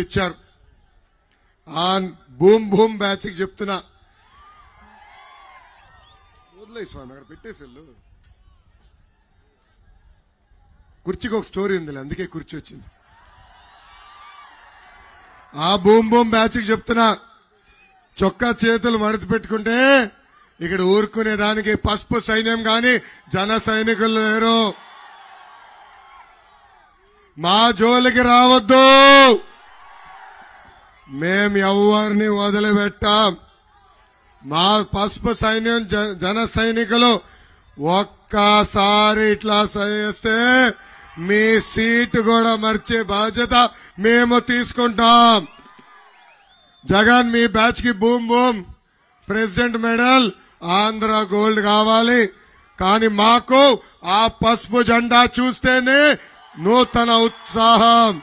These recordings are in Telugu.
ఇచ్చారు ఆ భూమ్ భూమ్ బ్యాచ్ చెప్తున్నా. వదిలే స్వామి అక్కడ పెట్టేసెళ్ళు కుర్చీకి ఒక స్టోరీ ఉంది అందుకే కుర్చీ వచ్చింది. ఆ భూమ్ భూమ్ బ్యాచ్ చెప్తున్నా చొక్కా చేతులు మడత పెట్టుకుంటే ఇక్కడ ఊరుకునే దానికి పసుపు సైన్యం గాని జన సైనికులు లేరు. మా జోలికి రావద్దు. మేం ఎవరిని వదిలిపెట్టాం. మా పసుపు సైన్యం జ- జన సైనికులు ఒక్కసారి ఇట్లా చేస్తే మీ సీటు కూడా మర్చే బాధ్యత మేము తీసుకుంటాం. జగన్ మీ బ్యాచ్కి boom boom. President medal Andhra gold కావాలి. కానీ మాకు ఆ పసుపు జెండా చూస్తేనే నూతన ఉత్సాహం.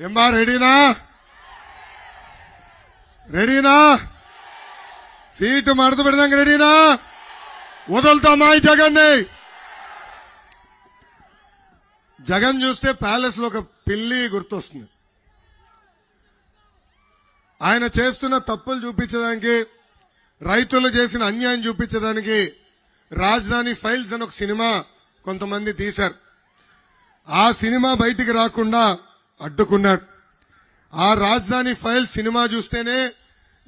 ఏమ్మా రెడీనా? రెడీనా? సీటు మడత పెడదాం రెడీనా? వదులుతామా ఈ జగన్ని? జగన్ చూస్తే ప్యాలెస్లో ఒక పిల్లి గుర్తొస్తుంది. ఆయన చేస్తున్న తప్పులు చూపించడానికి రైతులు చేసిన అన్యాయం చూపించడానికి రాజధాని ఫైల్స్ అని ఒక సినిమా కొంతమంది తీశారు. ఆ సినిమా బయటికి రాకుండా అడ్డుకున్నాడు ఆ రాజధాని ఫైల్ సినిమా చూస్తేనే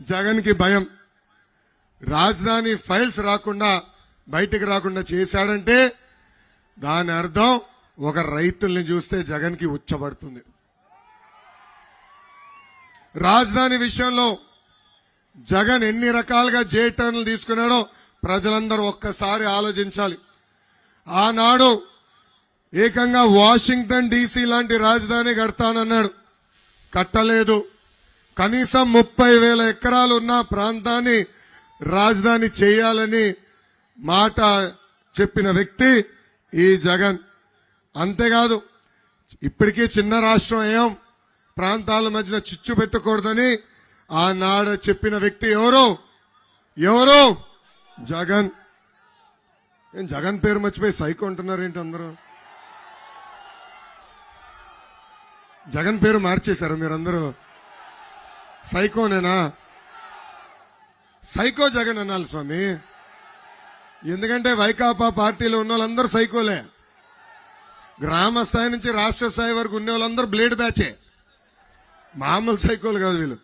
జగన్కి భయం. రాజధాని ఫైల్స్ రాకుండా బయటికి రాకుండా చేశాడంటే దాని అర్థం ఒక రైతుల్ని చూస్తే జగన్కి ఉచ్చబడుతుంది. రాజధాని విషయంలో జగన్ ఎన్ని రకాలుగా జే టర్న్లు తీసుకున్నాడో ప్రజలందరూ ఒక్కసారి ఆలోచించాలి. ఆనాడు ఏకంగా వాషింగ్టన్ డీసీ లాంటి రాజధాని కడతానన్నాడు. కట్టలేదు. కనీసం ముప్పై వేల ఎకరాలు ఉన్న ప్రాంతాన్ని రాజధాని చేయాలని మాట చెప్పిన వ్యక్తి ఈ జగన్. అంతేకాదు ఇప్పటికీ చిన్న రాష్ట్రం ఏం ప్రాంతాల మధ్యన చిచ్చు పెట్టకూడదని ఆనాడు చెప్పిన వ్యక్తి ఎవరు? ఎవరు? జగన్. జగన్ పేరు మర్చిపోయి సైకో అంటున్నారు ఏంటి అందరూ? జగన్ పేరు మార్చేశారు మీరందరూ. సైకోనేనా సైకో జగన్ అనాలి స్వామి. ఎందుకంటే వైకాపా పార్టీలో ఉన్న వాళ్ళందరూ సైకోలే. గ్రామ స్థాయి నుంచి రాష్ట్ర స్థాయి వరకు ఉన్న వాళ్ళందరూ బ్లేడ్ బ్యాచే. మామూలు సైకోలు కాదు వీళ్ళు.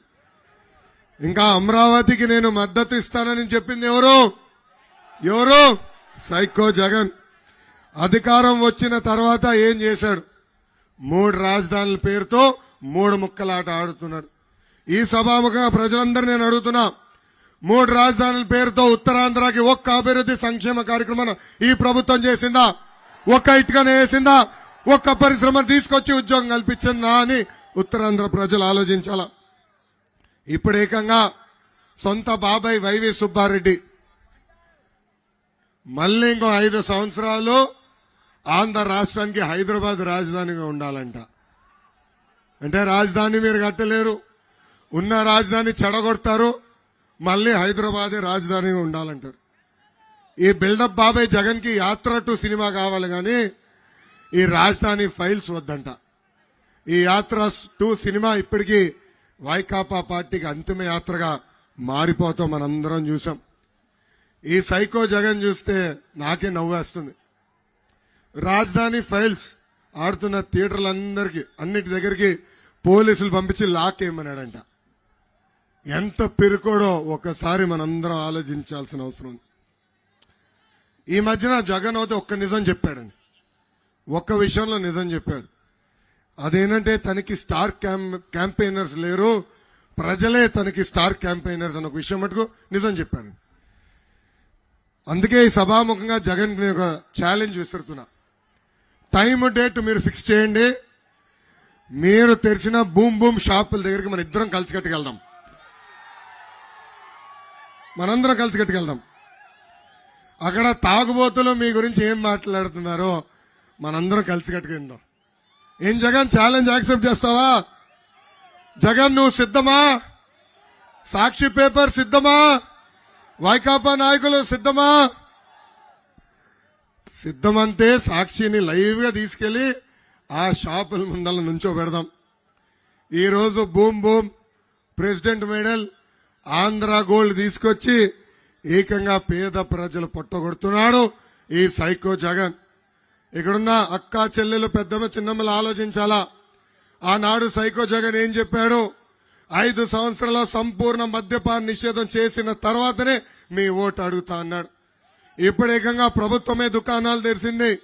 ఇంకా అమరావతికి నేను మద్దతు ఇస్తానని చెప్పింది ఎవరు? ఎవరు? సైకో జగన్. అధికారం వచ్చిన తర్వాత ఏం చేశాడు? మూడు రాజధానుల పేరుతో మూడు ముక్కలాట ఆడుతున్నారు. ఈ సభాముఖంగా ప్రజలందరూ నేను అడుగుతున్నా మూడు రాజధానుల పేరుతో ఉత్తరాంధ్రకి ఒక్క అభివృద్ధి సంక్షేమ కార్యక్రమం ఈ ప్రభుత్వం చేసిందా? ఒక్క ఇటుకనే వేసిందా? ఒక్క పరిశ్రమ తీసుకొచ్చి ఉద్యోగం కల్పించిందా అని ఉత్తరాంధ్ర ప్రజలు ఆలోచించాల? ఇప్పుడు ఏకంగా సొంత బాబాయ్ వైవి సుబ్బారెడ్డి మళ్ళీ ఇంకో ఐదు సంవత్సరాలు ఆంధ్ర రాష్ట్రానికి హైదరాబాద్ రాజధానిగా ఉండాలంట. అంటే రాజధాని మీరు కట్టలేరు. ఉన్న రాజధాని చెడగొడతారు. మళ్ళీ హైదరాబాదే రాజధానిగా ఉండాలంటారు. ఈ బిల్డప్ బాబాయ్ జగన్కి యాత్ర టు సినిమా కావాలి కానీ ఈ రాజధాని ఫైల్స్ వద్దంట. ఈ యాత్ర టు సినిమా ఇప్పటికీ వైకాపా పార్టీకి అంతిమ యాత్రగా మారిపోతాం మనందరం చూసాం. ఈ సైకో జగన్ చూస్తే నాకే నవ్వేస్తుంది. రాజధాని ఫైల్స్ ఆడుతున్న థియేటర్లందరికీ అన్నిటి దగ్గరికి పోలీసులు పంపించి లాక్ ఏమన్నాడంట ఎంత పెరుకోడో ఒకసారి మనందరం ఆలోచించాల్సిన అవసరం ఉంది. ఈ మధ్యన జగన్ అయితే ఒక్క నిజం చెప్పాడండి. ఒక్క విషయంలో నిజం చెప్పాడు. అదేంటంటే తనకి స్టార్ క్యాంప్ క్యాంపెయినర్స్ లేరు. ప్రజలే తనకి స్టార్ క్యాంపెయినర్స్ అన్న ఒక విషయం మటుకు నిజం చెప్పాడు అందుకే ఈ సభాముఖంగా జగన్ ఒక ఛాలెంజ్ విసురుతున్నా. టైం డేట్ మీరు ఫిక్స్ చేయండి. మీరు తెరిచిన బూమ్ బూమ్ షాపుల దగ్గరికి మన ఇద్దరం కలిసి కట్టుకెళ్దాం. మనందరం కలిసి కట్టుకెళ్దాం. అక్కడ తాగుబోతులు మీ గురించి ఏం మాట్లాడుతున్నారో మనందరం కలిసి కట్టుకెళ్దాం. ఏం జగన్ ఛాలెంజ్ యాక్సెప్ట్ చేస్తావా? జగన్ నువ్వు సిద్ధమా? సాక్షి పేపర్ సిద్ధమా? వైకాపా నాయకులు సిద్ధమా? సిద్ధమంతే సాక్షిని లైవ్గా తీసుకెళ్ళి ఆ షాపుల ముందల నుంచో పెడదాం. ఈరోజు boom boom president medal Andhra gold తీసుకొచ్చి ఏకంగా పేద ప్రజలు పొట్టగొడుతున్నాడు ఈ సైకో జగన్. ఇక్కడున్న అక్క చెల్లెలు పెద్దమ్మ చిన్నమ్మలు ఆలోచించాలా? ఆనాడు సైకో జగన్ ఏం చెప్పాడు? ఐదు సంవత్సరాల సంపూర్ణ మద్యపాన నిషేధం చేసిన తర్వాతనే మీ ఓటు అడుగుతా అన్నాడు. ఇప్పుడు ఏకంగా ప్రభుత్వమే దుకాణాలు తెరిసింది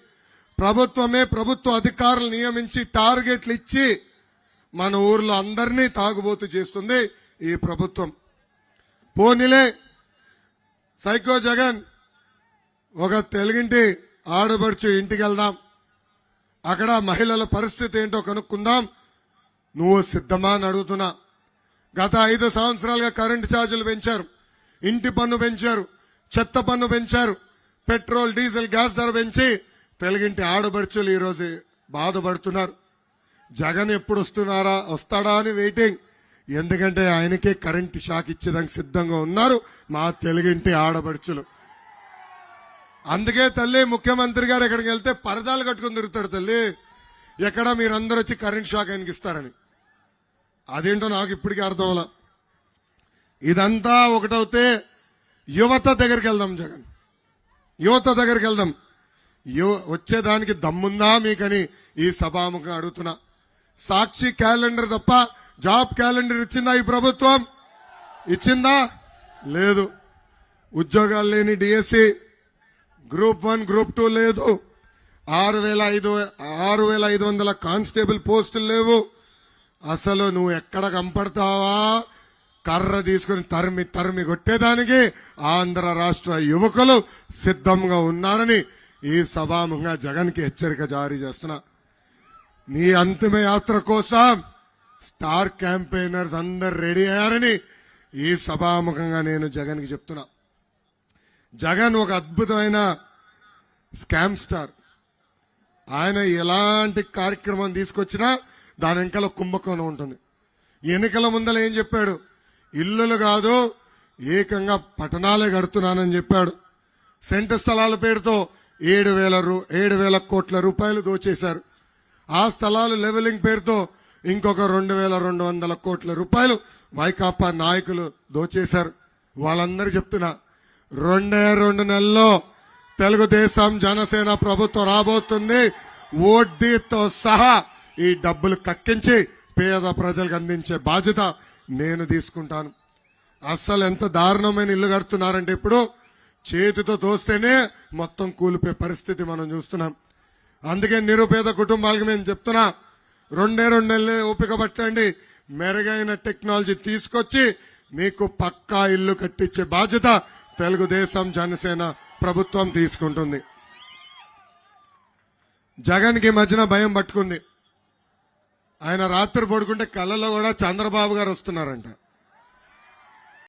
ప్రభుత్వమే ప్రభుత్వ అధికారులు నియమించి టార్గెట్లు ఇచ్చి మన ఊర్లో అందరినీ తాగుబోతు చేస్తుంది ఈ ప్రభుత్వం. పోనీలే సైకో జగన్ ఒక తెలుగింటి ఆడబడుచు ఇంటికి వెళ్దాం అక్కడ మహిళల పరిస్థితి ఏంటో కనుక్కుందాం. నువ్వు సిద్ధమా అని అడుగుతున్నా. గత ఐదు సంవత్సరాలుగా కరెంటు ఛార్జీలు పెంచారు. ఇంటి పన్ను పెంచారు. చెత్త పన్ను పెంచారు. పెట్రోల్ డీజిల్ గ్యాస్ ధర పెంచి తెలుగింటి ఆడబడుచులు ఈరోజు బాధపడుతున్నారు. జగన్ ఎప్పుడు వస్తున్నారా వస్తాడా అని వెయిటింగ్ ఎందుకంటే ఆయనకే కరెంటు షాక్ ఇచ్చేదానికి సిద్ధంగా ఉన్నారు మా తెలుగింటి ఆడబడుచులు అందుకే తల్లి ముఖ్యమంత్రి గారు ఎక్కడికి వెళ్తే పరదాలు కట్టుకుని తిరుగుతాడు తల్లి. ఎక్కడ మీరందరూ వచ్చి కరెంట్ షాక్ ఆయనకి ఇస్తారని. అదేంటో నాకు ఇప్పటికీ అర్థం ఇదంతా ఒకటవుతే యువత దగ్గరికి వెళ్దాం జగన్. యువత దగ్గరికి వెళ్దాం. యువ వచ్చేదానికి దమ్ముందా మీకని ఈ సభాముఖం అడుగుతున్నా. సాక్షి క్యాలెండర్ తప్ప జాబ్ క్యాలెండర్ ఇచ్చిందా ఈ ప్రభుత్వం? ఇచ్చిందా? లేదు. ఉద్యోగాలు లేని DSC group one group two లేదు. ఆరు వేల ఐదు ఆరు వేల ఐదు వందల కానిస్టేబుల్ పోస్టులు లేవు. అసలు నువ్వు ఎక్కడ కంపడతావా కర్ర తీసుకుని తరిమి తరిమి కొట్టేదానికి ఆంధ్ర రాష్ట్ర యువకులు సిద్ధంగా ఉన్నారని ఈ సభాముఖంగా జగన్కి హెచ్చరిక జారీ చేస్తున్నా. నీ అంతిమ యాత్ర కోసం స్టార్ క్యాంపెయినర్స్ అందరు రెడీ అయ్యారని ఈ సభాముఖంగా నేను జగన్కి చెప్తున్నా. జగన్ ఒక అద్భుతమైన స్కామ్ స్టార్. ఆయన ఎలాంటి కార్యక్రమం తీసుకొచ్చినా దాని వెనకాల కుంభకోణం ఉంటుంది. ఎన్నికల ముందల ఏం చెప్పాడు? ఇల్లులు కాదు ఏకంగా పట్టణాలే కడుతున్నానని చెప్పాడు. సెంటర్ స్థలాల పేరుతో ఏడు వేల రూ ఏడు వేల కోట్ల రూపాయలు దోచేశారు. ఆ స్థలాలు లెవెలింగ్ పేరుతో ఇంకొక రెండు వేల రెండు వందల కోట్ల రూపాయలు వైకాపా నాయకులు దోచేశారు. వాళ్ళందరూ చెప్తున్నా రెండే రెండు నెలల్లో తెలుగుదేశం జనసేన ప్రభుత్వం రాబోతుంది. వడ్డీతో సహా ఈ డబ్బులు కక్కించి పేద ప్రజలకు అందించే బాధ్యత నేను తీసుకుంటాను. అస్సలు ఎంత దారుణమైన ఇల్లు కడుతున్నారంటే ఇప్పుడు చేతితో తోస్తేనే మొత్తం కూలిపోయే పరిస్థితి మనం చూస్తున్నాం. అందుకే నిరుపేద కుటుంబాలకు నేను చెప్తున్నా రెండే రెండు నెలలే ఓపిక పట్టండి. మెరుగైన టెక్నాలజీ తీసుకొచ్చి మీకు పక్కా ఇల్లు కట్టించే బాధ్యత తెలుగుదేశం జనసేన ప్రభుత్వం తీసుకుంటుంది. జగన్కి మధ్యన భయం పట్టుకుంది. ఆయన రాత్రి పడుకుంటే కళ్ళలో కూడా చంద్రబాబు గారు వస్తున్నారంట.